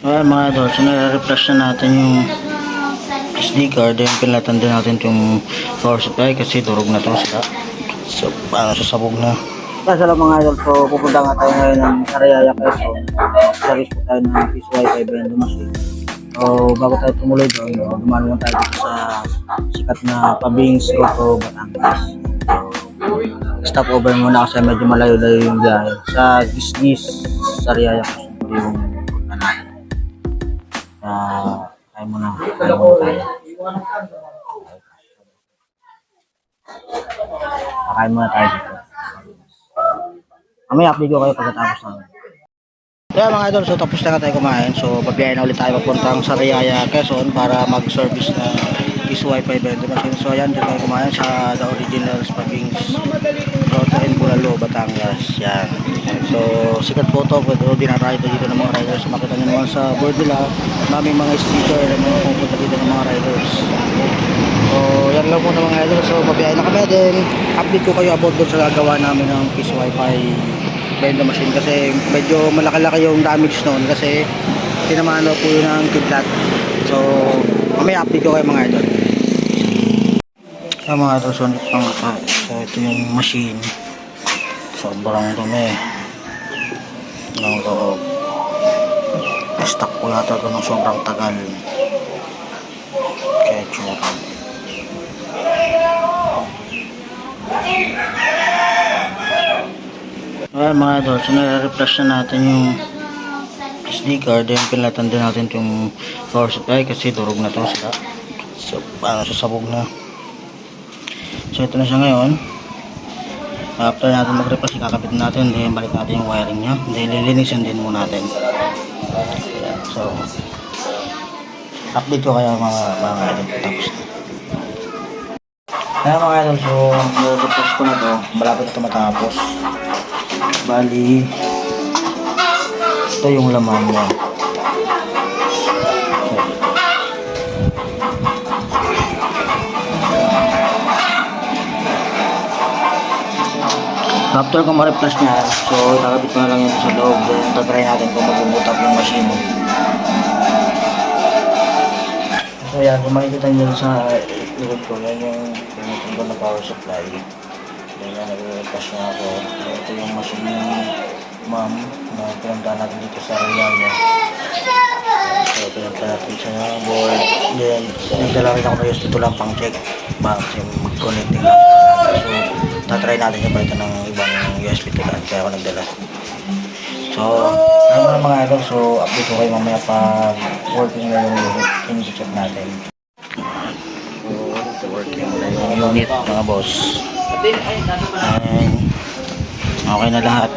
Ayan mga idol, so nare-refresh na natin yung SD card. Then pinlatan din natin yung power supply kasi durog na to sila. So paano sasabog na. Kaya lang mga idol, so pupunta nga tayo ngayon ng Sarayaya Quezon. Service po tayo ng Peace Wi-Fi vending machine. So bago tayo tumuloy doon, dumaan tayo dito sa sikat na Pabings Roto, Batangas. So, stop over muna kasi medyo malayo-layo yung biyahe. Sa Gisgis, Sarayaya Quezon Ah, kaya mo na, kaya mo na tayo. Kakain muna tayo dito. Mamaya update ko kayo pagkatapos na. Kaya mga idol, so tapos na tayo kumain. So babiyahin na ulit tayo papuntang Sariaya, Quezon para mag-service na is Wi-Fi vending machine. So ayan, dito tayo kumain sa The Original Spagings Rota in Bulalo, Batangas. Yan. Sikat po to, pwede dinarayo dito ng mga riders. Makita nyo naman sa board nila, maraming mga sticker na mga pupunta dito ng mga riders. So, yan lang muna mga idol. So, babiyahin na kami din. Update ko kayo about doon sa gagawa namin ng Peace Wi-Fi vending machine kasi medyo malaki-laki yung damage noon kasi tinamaan daw po yun ng kidlat. So, mamaya update ko kayo mga idol. Sa mga idol, so, nito pang So, ito yung machine. Sobrang dumi. Ng loob. Stock po yata ito ng sobrang tagal. Kaya tsura. Ayan mga idol, so nare-refresh na natin yung SD card. Then pinlatan din natin yung power supply kasi durog na to sila. So paano sasabog na. So ito na siya ngayon. After natin mag-refresh, kakabit natin. Then balik natin yung wiring niya. Then lilinisin din muna natin. Ayan, so update ko kayo mga mga idol tapos. Kaya mga idol, so nare-refresh ko na to. Malapit na ito matapos. Bali, ito yung laman niya. After ko ma-refresh niya, so nakabit ko na lang yun sa loob. Then tatry natin kung mag-boot yung machine. So yan, kung makikita nyo sa likod ko, yan yung pinutungkol na power supply. Then yan, nag-refresh na ako. Ito yung machine ni ma'am na pinunta natin dito sa Rayaya. So pinunta natin sa board. Then, nagdala rin ako na USB ito lang pang check. Ba, kasi mag-connecting lang. So, tatry natin yung palitan ng ibang USB to lang. Kaya ako nagdala. So, ayun na mga idol. So, update ko kayo mamaya pag working na yung unit. check natin. So, working na yung unit mga boss. And, okay na lahat.